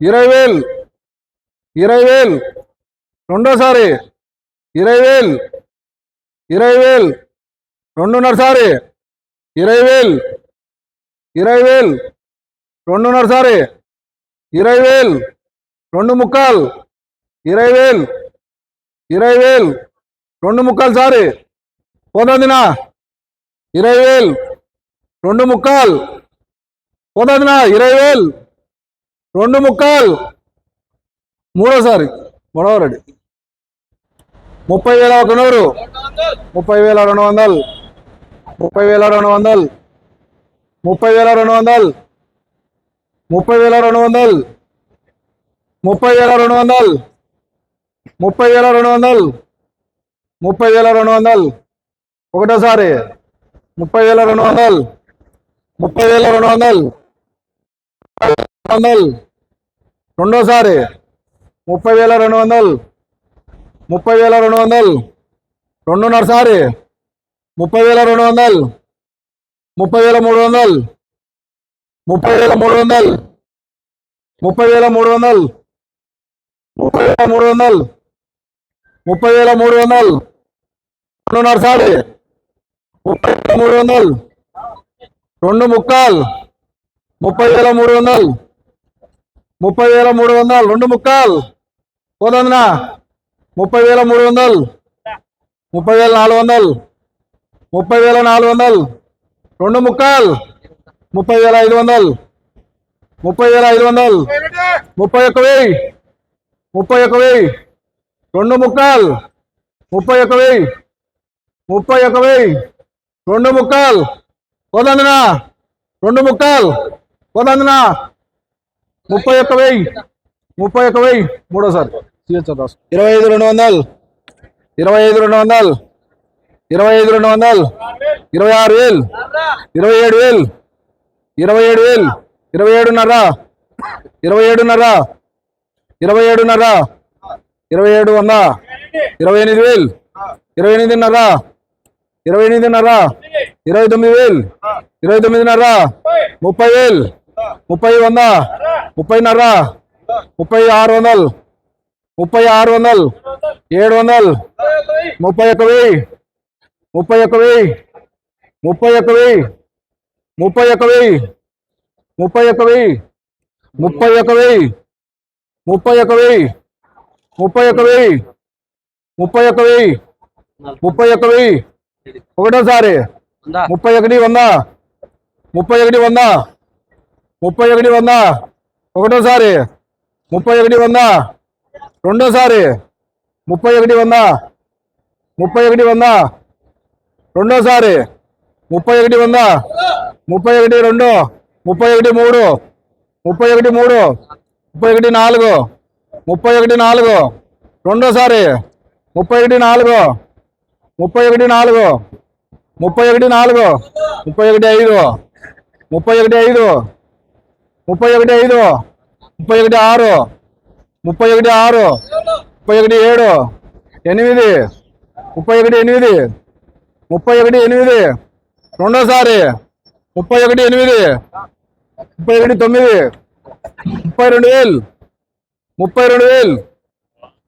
இறைவேல் இறைவேல் ரெண்டோசாரி இறைவேல் இறைவேல் ரெண்டுனர் sorry இறைவேல் இறைவேல் ரெண்டுனர் sorry இறைவேல் ரெண்டு முக்கால் இறைவேல் இறைவேல் ரெண்டு முக்கால் சாரி போதாதுண்ணா இறைவேல் ரெண்டு முக்கால் போதாதுண்ணா இறைவேல் రెండు ముక్కాలు మూడోసారి మూడవ రెడీ ముప్పై వేల ఒక నూరు ముప్పై వేల రెండు వందలు ముప్పై వేల రెండు వందలు ముప్పై వేల రెండు వందలు ముప్పై వేల రెండు వందలు ముప్పై వేల రెండు వందలు ముప్పై వేల రెండు వందలు ముప్పై వేల రెండు వందలు ఒకటోసారి ముప్పై వేల రెండు వందలు ముప్పై వేల రెండు వందలు వందలు రెండోసారి ముప్పై వేల రెండు వందలు ముప్పై వేల రెండు వందలు రెండున్నరసారి ముప్పై వేల రెండు వందలు ముప్పై వేల మూడు వందలు ముప్పై వేల మూడు వందలు ముప్పై వేల మూడు వందలు ముప్పై వేల మూడు వందలు ముప్పై వేల మూడు వందలు రెండున్నరసారి ముప్పై వేల మూడు వందలు రెండు ముక్కాలు ముప్పై వేల మూడు వందలు ముప్పై వేల మూడు వందలు రెండు ముక్కాలు. పోతుందినా ముప్పై వేల మూడు వందలు ముప్పై వేల నాలుగు వందలు ముప్పై వేల నాలుగు వందలు రెండు ముక్కాలు ముప్పై వేల ఐదు వందలు ముప్పై వేల ఐదు వందలు ముప్పై ఒక్క వెయ్యి ముప్పై ఒక్క వెయ్యి రెండు ముక్కాలు ముప్పై ఒక్క వెయ్యి ముప్పై ఒక్క వెయ్యి రెండు ముక్కాలు. పోతుందినా రెండు ముక్కాలు. పోతుందినా ముప్పై ఒక్క వెయ్యి. ముప్పై ఒక్క వెయ్యి. మూడోసారి. ఇరవై ఐదు రెండు వందలు. ఇరవై ఐదు రెండు వందలు. ఇరవై ఐదు రెండు వందలు. ఇరవై ఆరు వేలు. ఇరవై ఏడు వేలు. ఇరవై ఏడు వేలు. ఇరవై ఏడున్నర. ఇరవై ఏడున్నర. ఇరవై ఏడున్నర. ఇరవై ఏడు వంద. ఇరవై ఎనిమిది వేలు. ఇరవై ఎనిమిదిన్నర. ఇరవై ఎనిమిదిన్నర. ఇరవై తొమ్మిది వేలు. ఇరవై తొమ్మిదిన్నర. ముప్పై వేలు. ముప్పై వంద ముప్పైన్నర ముప్పై ఆరు వందలు ముప్పై ఆరు వందలు ఏడు వందలు ముప్పై ఒక్క వెయ్యి ముప్పై ఒక్క వెయ్యి ముప్పై ఒక్క వెయ్యి ముప్పై ఒక్క వెయ్యి ముప్పై ఒక్క వెయ్యి ముప్పై ఒక్క వెయ్యి ముప్పై ఒక్క వెయ్యి ముప్పై ఒక్క వెయ్యి ముప్పై ఒక్క వెయ్యి ముప్పై ఒక్క వెయ్యి ఒకటోసారి ముప్పై ఒకటి వంద ముప్పై ఒకటి వంద ముప్పై ఒకటి వంద ఒకటోసారి ముప్పై ఒకటి వంద రెండోసారి ముప్పై ఒకటి వంద ముప్పై ఒకటి వంద రెండోసారి ముప్పై ఒకటి వంద ముప్పై ఒకటి రెండు ముప్పై ఒకటి మూడు ముప్పై ఒకటి మూడు ముప్పై ఒకటి నాలుగు ముప్పై ఒకటి నాలుగు రెండోసారి ముప్పై ఒకటి నాలుగు ముప్పై ఒకటి నాలుగు ముప్పై ఒకటి నాలుగు ముప్పై ఒకటి ఐదు ముప్పై ఒకటి ఐదు ముప్పై ఒకటి ఐదు ముప్పై ఒకటి ఆరు ముప్పై ఒకటి ఆరు ముప్పై ఒకటి ఏడు ఎనిమిది ముప్పై ఒకటి ఎనిమిది ముప్పై ఒకటి ఎనిమిది రెండోసారి ముప్పై ఒకటి ఎనిమిది ముప్పై ఒకటి తొమ్మిది ముప్పై రెండు వేలు ముప్పై రెండు వేలు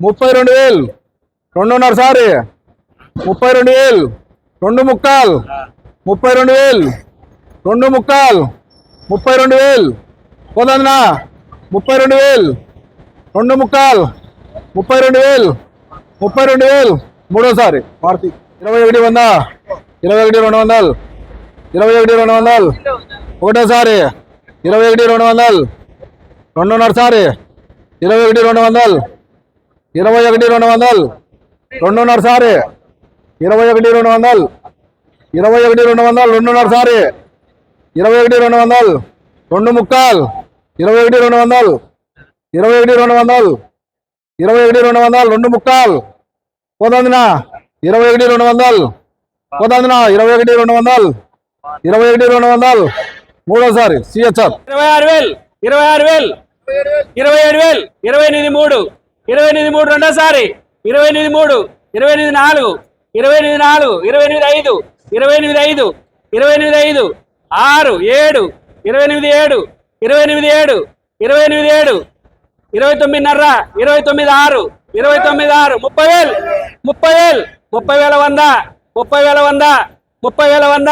ముప్పై రెండు వేలు రెండున్నర సారి ముప్పై రెండు వేలు రెండు ముక్కాలు ముప్పై రెండు వేలు రెండు ముక్కాలు ముప్పై రెండు వేలు. పోతుందినా ముప్పై రెండు వేలు. రెండు ముక్కాలు. ముప్పై రెండు వేలు. ముప్పై రెండు వేలు. మూడోసారి. మారుతి ఇరవై ఒకటి వంద. ఇరవై ఒకటి రెండు వందలు. ఇరవై ఒకటి రెండు వందలు. ఒకటోసారి. ఇరవై ఒకటి రెండు వందలు. రెండున్నరసారి. ఇరవై ఒకటి రెండు వందలు. ఇరవై ఒకటి రెండు వందలు. రెండున్నరసారి. ఇరవై ఒకటి రెండు వందలు. ఇరవై ఒకటి రెండు వందలు. రెండున్నరసారి. ఇరవై ఒకటి రెండు వందలు. రెండు ముక్కాలు. ఇరవై ఒకటి రెండు వందలు. ఇరవై ఒకటి రెండు వందలు. ఇరవై ఒకటి రెండు వందలు. రెండు ముక్కాలు. పోతుందినా? ఇరవై ఒకటి రెండు వందలు. పోతుందినా? ఇరవై ఒకటి రెండు వందలు. ఇరవై ఒకటి రెండు వందలు. మూడోసారి సిహెచ్ఆర్. ఇరవై ఆరు వేలు. ఇరవై ఆరు వేలు. ఇరవై ఏడు వేలు. ఇరవై ఎనిమిది మూడు. ఇరవై ఎనిమిది మూడు రెండోసారి. ఇరవై ఎనిమిది మూడు. ఇరవై ఎనిమిది నాలుగు. ఇరవై ఎనిమిది నాలుగు. ఇరవై ఎనిమిది ఐదు. ఇరవై ఎనిమిది ఐదు. ఇరవై ఎనిమిది ఐదు. ఆరు ఏడు. ఇరవై ఎనిమిది ఏడు. ఇరవై ఎనిమిది ఏడు ఇరవై ఎనిమిది ఏడు ఇరవై తొమ్మిదిన్నర ఇరవై తొమ్మిది ఆరు ఇరవై తొమ్మిది ఆరు ముప్పై వేలు ముప్పై వేలు ముప్పై వేల వంద ముప్పై వేల వంద ముప్పై వేల వంద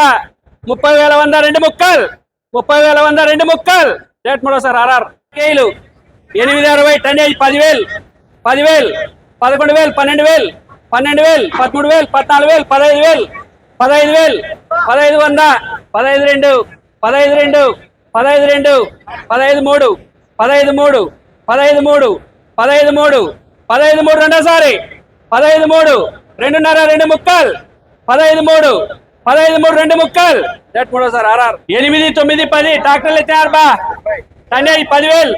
ముప్పై వేల వంద రెండు ముక్కలు ముప్పై వేల వంద రెండు ముక్కలు. రేట్ మరోసారి సార్ ఆర్ఆర్. కేలు ఎనిమిది అరవై టన్నేజ్ పదివేలు పదివేలు పదకొండు వేలు పన్నెండు వేలు పన్నెండు వేలు పదమూడు వేలు పద్నాలుగు వేలు పదహైదు వేలు పదహైదు వేలు పదహైదు వంద పదహైదు రెండు పదహైదు రెండు పదహైదు రెండు పదహైదు మూడు పదహైదు మూడు పదహైదు మూడు పదహైదు మూడు పదహైదు మూడు రెండోసారి పదహైదు మూడు రెండున్నర రెండు ముక్కలు పదహైదు మూడు పదహైదు మూడు రెండు ముక్కలు. రేట్ మూడోసారి ఆర్ఆర్. ఎనిమిది తొమ్మిది పది ట్రాక్టర్లు ఎత్తినారు బా టన్నేజ్ పదివేలు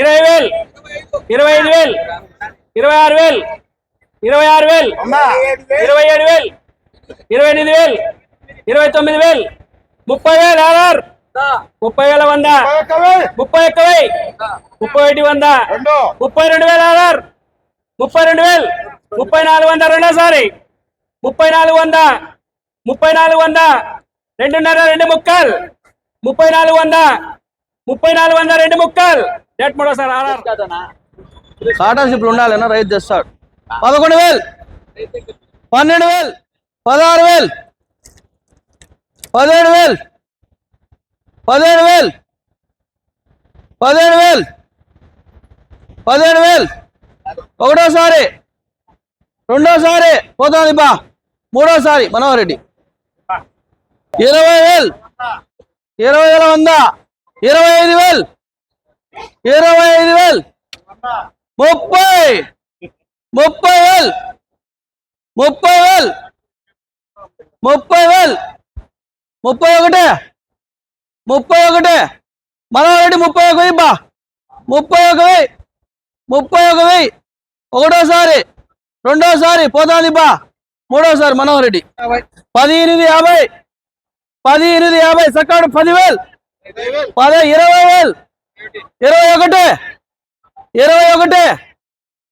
ఇరవై వేలు ఇరవై ఐదు వేలు ఇరవై ఆరు వేలు ఇరవై ఆరు వేలు ఇరవై ఏడు వేలు ఇరవై ఎనిమిది వేలు ఇరవై తొమ్మిది వేలు ముప్పై వేలు ఆర్ఆర్. ముప్పై వేల వంద. ముప్పై ఒక్క వెయ్యి. ముప్పై ఒకటి వంద. ముప్పై రెండు వేలు ఆర్ఆర్ ముప్పై రెండు వేలు. ముప్పై నాలుగు వంద రెండోసారి. ముప్పై నాలుగు వంద. ముప్పై నాలుగు వంద. రెండున్నర రెండు ముక్కలు. ముప్పై నాలుగు వంద. ముప్పై నాలుగు వంద రెండు ముక్కలు. డేట్ మూడోసారి ఆర్ఆర్ పార్ట్నర్షిప్లు ఉండాలన్నా రైతు తెస్తాడు. పదకొండు వేలు. పన్నెండు వేలు. పదహారు వేలు. పదిహేడు వేలు. పదిహేను వేలు. పదిహేను వేలు. పదిహేను వేలు. ఒకటోసారి రెండోసారి పోతుంది బా. మూడోసారి మనోహరెడ్డి ఇరవై వేలు. ఇరవై వేల వంద. ఇరవై ఐదు వేలు. ఇరవై ఐదు వేలు. ముప్పై. ముప్పై వేలు. ముప్పై వేలు. ముప్పై వేలు. ముప్పై ఒకటే. ముప్పై ఒకటి. మనోరెడ్డి ముప్పై ఒక వెయ్యి బా. ముప్పై ఒక వెయ్యి ముప్పై ఒక వెయ్యి ఒకటోసారి రెండోసారి పోతాంది బా. మూడోసారి మనోహర్ రెడ్డి పది ఎనిమిది యాభై. పది ఎనిమిది యాభై. సకాడు పదివేలు. పది ఇరవై వేలు. ఇరవై ఒకటి. ఇరవై ఒకటి.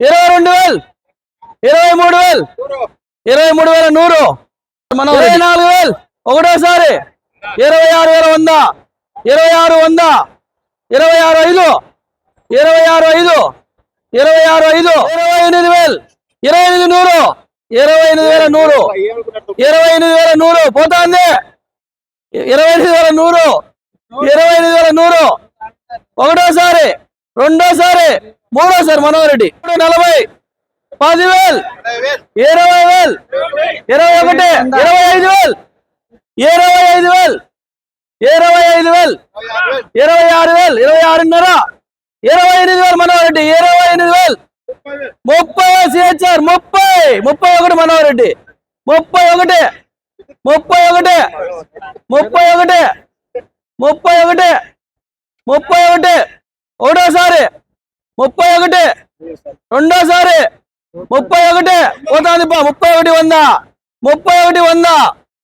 ఇరవై రెండు వేలు. ఇరవై మూడు వేలు. ఇరవై మూడు వేల నూరు. మనం ఇరవై నాలుగు వేలు. ఒకటోసారి ఇరవై ఆరు వేల వంద ఇరవై ఆరు వంద ఇరవై ఆరు ఐదు ఇరవై ఆరు ఐదు ఇరవై ఆరు ఐదు ఇరవై ఎనిమిది వేలు ఇరవై ఎనిమిది నూరు ఇరవై ఎనిమిది వేల నూరు ఇరవై ఎనిమిది వేల నూరు పోతాంది. ఇరవై ఎనిమిది వేల నూరు ఇరవై ఎనిమిది వేల నూరు ఒకటోసారి రెండోసారి మూడోసారి మనోహర్ రెడ్డి ఇప్పుడు నలభై పదివేలు ఇరవై వేలు ఇరవై ఒకటి ఇరవై ఐదు వేలు ఇరవై ఇరవై ఐదు వేలు. ఇరవై ఆరు వేలు ఇరవై ఆరున్నర. ఇరవై ఎనిమిది వేలు మనోహరెడ్డి ఇరవై ఎనిమిది వేలు. ముప్పై సిహెచ్ఆర్ ముప్పై. ముప్పై ఒకటి మనోహరెడ్డి ముప్పై ఒకటి. ముప్పై ఒకటి. ముప్పై ఒకటి. ముప్పై ఒకటి. ముప్పై ఒకటి. ఒకటోసారి. ముప్పై ఒకటి. రెండోసారి. ముప్పై ఒకటి. పోతాంది ముప్పై ఒకటి వంద. ముప్పై ఒకటి వంద.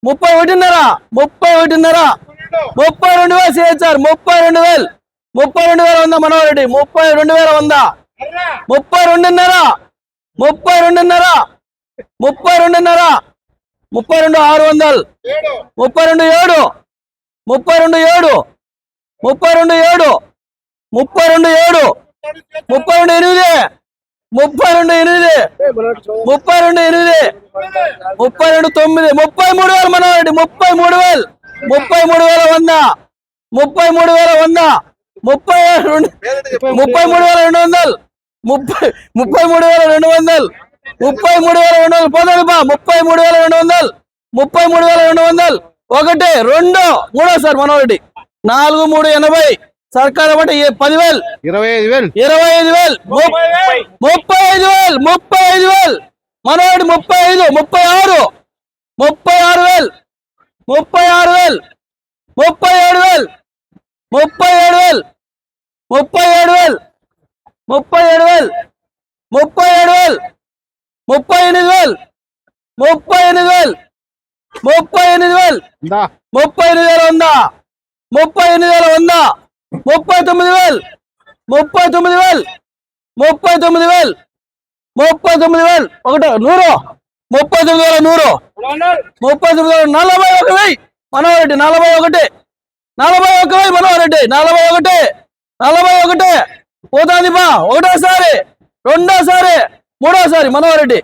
ముప్పై ఒకటిన్నర. ముప్పై ఒకటిన్నర. ముప్పై రెండు వేలు సిహెచ్ఆర్ ముప్పై రెండు వేలు ముప్పై రెండు వేల వంద రెడ్డి ముప్పై రెండు వేల వంద ముప్పై రెండున్నర ముప్పై రెండున్నర ముప్పై రెండున్నర ముప్పై రెండు ఆరు వందలు ముప్పై రెండు ఏడు ముప్పై రెండు ఏడు ముప్పై రెండు ఏడు ముప్పై రెండు ఏడు ముప్పై రెండు ఎనిమిది ముప్పై రెండు ఎనిమిది ముప్పై రెండు ఎనిమిది ముప్పై రెండు తొమ్మిది ముప్పై మూడు వేలు మనోరెడ్డి ముప్పై మూడు వేలు ముప్పై మూడు వేల వంద. ముప్పై మూడు వేల వంద. ముప్పై రెండు ముప్పై మూడు వేల రెండు వందలు. ముప్పై ముప్పై మూడు వేల రెండు వందలు. ముప్పై మూడు వేల రెండు వందలు. పోతుంది బా. ముప్పై మూడు వేల రెండు వందలు. ముప్పై మూడు వేల రెండు వందలు. ఒకటి రెండు మూడోసారి మనోరెడ్డి. నాలుగు మూడు ఎనభై. సర్కార్ ఏ పదివేలు. ఇరవై ఐదు వేలు. ఇరవై ఐదు వేలు. ముప్పై ముప్పై ఐదు వేలు. ముప్పై ఐదు వేలు. మనోడి ముప్పై ఐదు ముప్పై ఆరు. ముప్పై ఆరు వేలు. ముప్పై ఆరు వేలు ముప్పై ఏడు వేలు ముప్పై ఏడు వేలు ముప్పై ఏడు వేలు ముప్పై ఏడు వేలు ముప్పై ఏడు వేలు ముప్పై ఎనిమిది వేలు ముప్పై ఎనిమిది వేలు ముప్పై ఎనిమిది వేలు ముప్పై ఎనిమిది వేల వంద ముప్పై ఎనిమిది వేల వంద ముప్పై తొమ్మిది వేలు ముప్పై తొమ్మిది వేలు ముప్పై తొమ్మిది వేలు ముప్పై తొమ్మిది వేలు ఒకటి నూరు ముప్పై తొమ్మిది వేల నూరు ముప్పై తొమ్మిది నలభై ఒక వెయ్యి. మనోహరెడ్డి నలభై ఒకటి. నలభై ఒక వెయ్యి మనోహరెడ్డి నలభై ఒకటి. నలభై ఒకటి. పోతుంది బా. ఒకటోసారి రెండోసారి మూడోసారి మనోహరెడ్డి